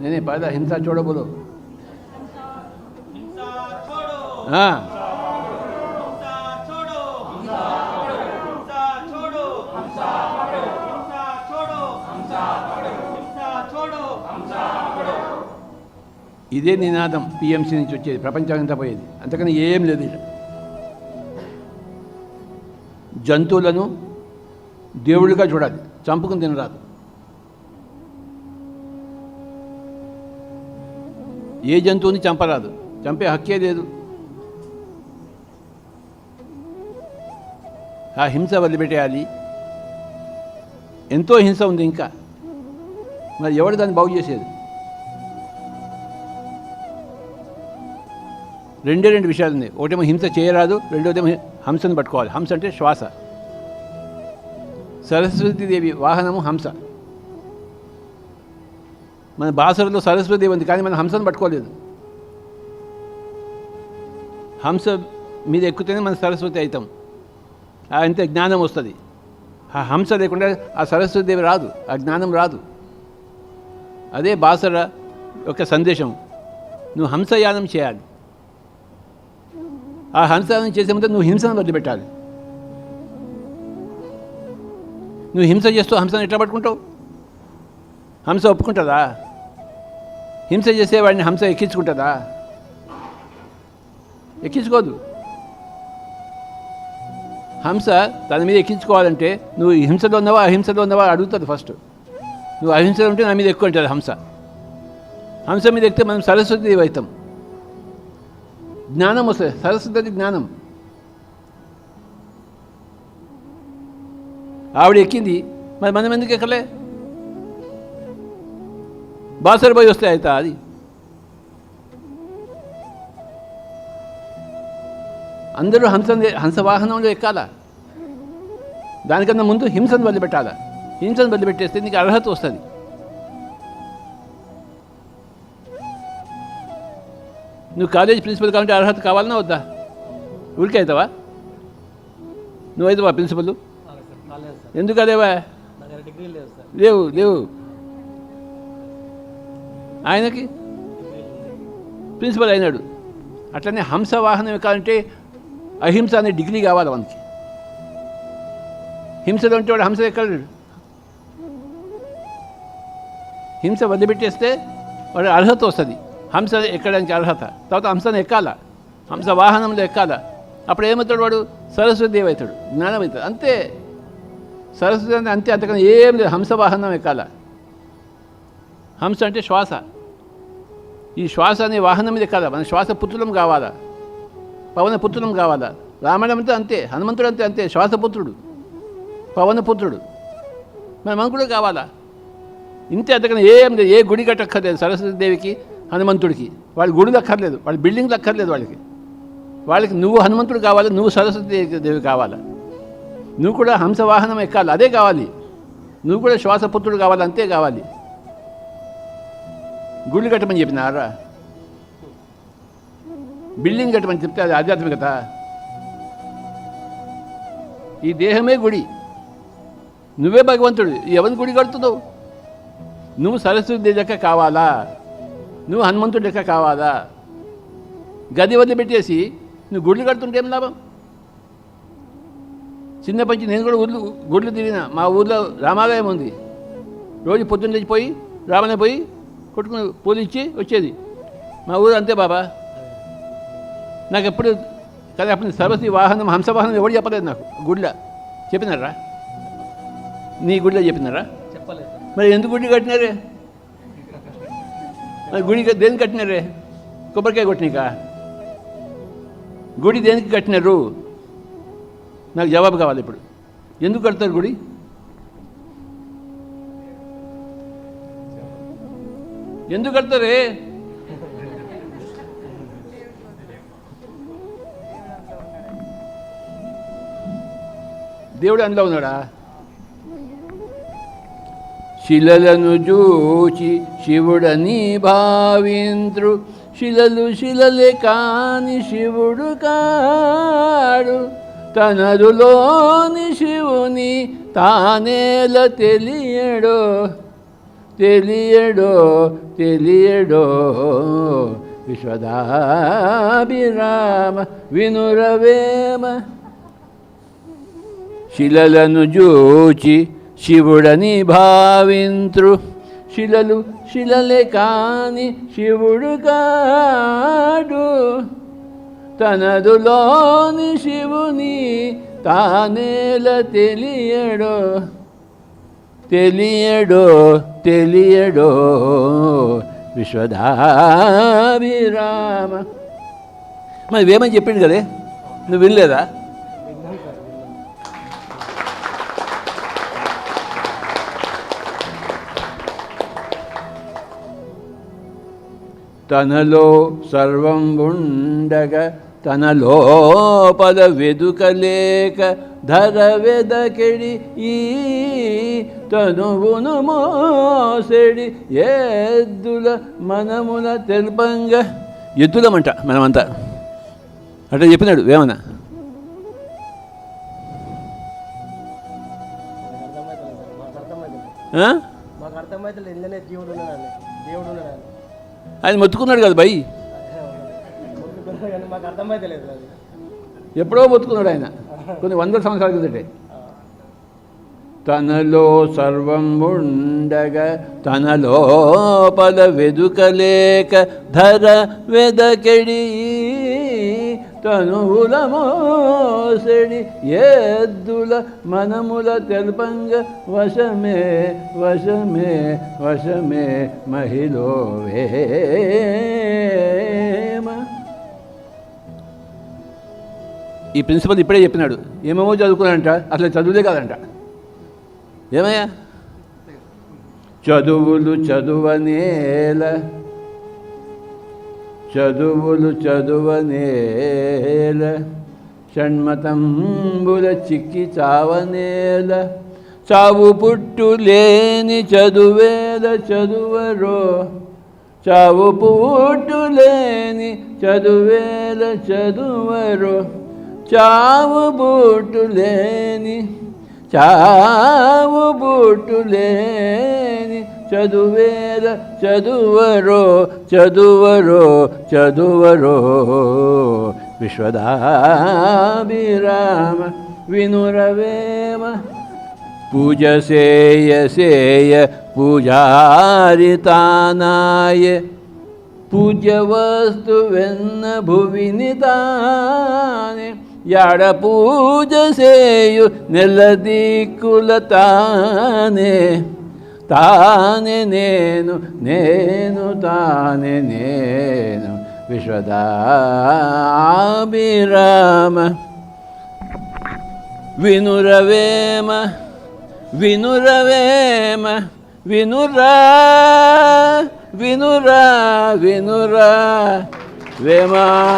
నేనే పద హింస చూడ బోలో हिंसा छोड़ो ఆ, हिंसा छोड़ो हिंसा छोड़ो हिंसा छोड़ो हिंसा छोड़ो ఇదే నినాదం పిఎంసీ నుంచి వచ్చేది ప్రపంచమంతా పోయేది అంతకని ఏం లేదు ఇక్కడ జంతువులను దేవుడిగా చూడాలి చంపుకుని తినరాదు ఏ జంతువుని చంపరాదు. చంపే హక్కే లేదు. ఆ హింస వదిలిపెట్టేయాలి. ఎంతో హింస ఉంది ఇంకా. మరి ఎవడు దాన్ని బాగు చేసేది? రెండే రెండు విషయాలు ఉన్నాయి. ఒకటేమో హింస చేయరాదు రెండోదేమో హంసను పట్టుకోవాలి. హంస అంటే శ్వాస. సరస్వతీదేవి వాహనము హంస. మన బాసరలో సరస్వతి ఉంది కానీ మనం హంసను పట్టుకోలేదు. హంస మీద ఎక్కుతేనే మన సరస్వతి అవుతాం. ఆ అంతే జ్ఞానం వస్తుంది. ఆ హంస లేకుండా ఆ సరస్వతిదేవి రాదు ఆ జ్ఞానం రాదు. అదే బాసర యొక్క సందేశం నువ్వు హంసయానం చేయాలి. ఆ హంసయానం చేసే ముందు నువ్వు హింసను వదిలిపెట్టాలి. నువ్వు హింస చేస్తూ హంసను ఎట్లా పట్టుకుంటావు? హంస ఒప్పుకుంటుందా? హింస చేసేవాడిని హంస ఎక్కించుకుంటుందా? ఎక్కించుకోదు. హంస తన మీద ఎక్కించుకోవాలంటే నువ్వు హింసలో ఉన్నావా అహింసలో ఉన్నవా అడుగుతుంది ఫస్ట్. నువ్వు అహింసలో ఉంటే నా మీద ఎక్కువ ఉంటుంది హంస. హంస మీద ఎక్కితే మనం సరస్వతి అవుతాం జ్ఞానం వస్తుంది సరస్వతి జ్ఞానం. ఆవిడ ఎక్కింది మరి మనం ఎందుకు ఎక్కలే? బాసర పోయి వస్తే అవుతా అది. అందరూ హంస హంస వాహనంలో ఎక్కాలా? దానికన్నా ముందు హింసను వదిలిపెట్టాలా? హింసను వదిలిపెట్టేస్తే నీకు అర్హత వస్తుంది. నువ్వు కాలేజ్ ప్రిన్సిపల్ కావాలంటే అర్హత కావాలన్నా వద్దా? ఊరికే అవుతావా? నువ్వు అవుతావా ప్రిన్సిపల్? ఎందుకు అదేవా లేవు లేవు. ఆయనకి? ప్రిన్సిపల్ అయినాడు. అట్లనే హంస వాహనం ఎక్కాలంటే అహింస అనే డిగ్రీ కావాలి మనకి హింసలో ఉంటే వాడు హంస ఎక్కలేడు హింస వదిలిపెట్టేస్తే వాడు అర్హత వస్తుంది. హంస ఎక్కడానికి అర్హత? తర్వాత హంసను ఎక్కాల? హంస వాహనంలో ఎక్కాల? అప్పుడు ఏమవుతాడు వాడు? సరస్వతిదేవి అవుతాడు జ్ఞానం అవుతాడు అంతే. సరస్వతి అంటే అంతే అంతకన్నా ఏం లేదు. హంస వాహనం ఎక్కాలా? హంస అంటే శ్వాస. ఈ శ్వాస అనే వాహనం మీద కదా? మన శ్వాస పుత్రులం కావాలా? పవన పుత్రులం కావాలా? రామాయణం అంతా అంతే హనుమంతుడు అంతే అంతే శ్వాసపుత్రుడు పవనపుత్రుడు మన మనకుడు కూడా కావాలా? ఇంతే అంతకన్నా ఏం లేదు ఏ గుడి కట్టక్కర్లేదు సరస్వతి దేవికి హనుమంతుడికి. వాళ్ళ గుడులు అక్కర్లేదు వాళ్ళ బిల్డింగ్లు అక్కర్లేదు వాళ్ళకి. వాళ్ళకి నువ్వు హనుమంతుడు కావాలి నువ్వు సరస్వతి దేవి- దేవి కావాలా? నువ్వు కూడా హంస వాహనం ఎక్కాలి అదే కావాలి. నువ్వు కూడా శ్వాసపుత్రుడు కావాలి అంతే కావాలి. గుళ్ళు కట్టమని చెప్పినారా? బిల్డింగ్ కట్టమని చెప్తే అది ఆధ్యాత్మికత. ఈ దేహమే గుడి. నువ్వే భగవంతుడు. ఎవరిని గుడి కడుతున్నావు? నువ్వు సరస్వతి లెక్క కావాలా? నువ్వు హనుమంతుడి లెక్క కావాలా? గది వదిలిపెట్టేసి నువ్వు గుడ్లు కడుతుంటే ఏం లాభం? చిన్నప్పటి నుంచి నేను కూడా ఊర్లు గుడ్లు తిరిగిన. మా ఊర్లో రామాలయం ఉంది. రోజు పొద్దున్న లేచి పోయి పోయి కొట్టుకుని పూలు ఇచ్చి వచ్చేది. మా ఊరు అంతే బాబా. నాకు ఎప్పుడు కానీ అప్పుడు సరస్వతి వాహనం హంస వాహనం ఎవరు చెప్పలేదు నాకు. గుడ్ల. చెప్పినారా? నీ గుడిలో చెప్పినారా? చెప్పలేదు. మరి ఎందుకు గుడి కట్టినారే? మరి గుడి దేనికి కట్టినారే? కొబ్బరికాయ కొట్టినాక? గుడి దేనికి కట్టినారు? నాకు జవాబు కావాలి ఇప్పుడు. ఎందుకు కడతారు గుడి? ఎందుకు కడతారే? దేవుడు అందులో ఉన్నాడా? శిలలను చూచి శివుడని భావింద్రు. శిలలు శిలలే కాని శివుడు కాడు. తనదులోని శివుని తానేల తెలియడో. తెలియడో తెలియడో. విశ్వదాభిరామ వినురవేమ. శిలలను జూచి శివుడని భావింత్రు. శిలలు శిలలే కాని శివుడు కాడు. తనదులోని శివుని తానేల తెలియడో. తెలియడో తెలియడో విశ్వదాభిరామ మరి వేమని చెప్పిండు కదే? నువ్వు వినలేదా? తనలో సర్వం ఉండగా తన లోపల వెదుకలేక ధర వెదకెడి ఈ తనువును మోసెడి ఎద్దుల మనముల తెల్పంగ ఎద్దులమంట మనమంతా అట్లా చెప్పినాడు వేమన ఆయన మొత్తుకున్నాడు కదా అది ఎప్పుడో మొత్తుకున్నాడు ఆయన కొన్ని వందల సంవత్సరాల కిందటే తనలో సర్వం ఉండగా తన లోపల వెదుకలేక ధర వెదకెడి తనువుల మోసడి ఎద్దుల మనముల తెల్పంగ వశమే వశమే వశమే మహిళో ఈ ప్రిన్సిపల్ ఇప్పుడే చెప్పినాడు ఏమేమో చదువుకున్నాడంట అసలు చదువులే కాదంట. ఏమయ్యా? చదువులు చదువనేల చదువులు చదువనేల షణ్మతంబుల చిక్కి చావనేల చావు పుట్టు లేని చదువేల చదువరో చావు పుట్టు లేని చదువేల చదువరో. చావు బుట్టు లేని చావు బుట్టు లేని చదువేల చదువరో చదువరో చదువరో విశ్వదాభిరామ వినురవేమ పూజ సేయ సేయ పూజారితానాయ పూజ్య వస్తువెన్న భువిని తానే యాడ పూజ సేయు నెలదీకుల తానే తానే నేను నేను తానే నేను విశ్వదాభిరామ. వినురవేమ వినురవేమ వినురా వినురా వినురా వేమా.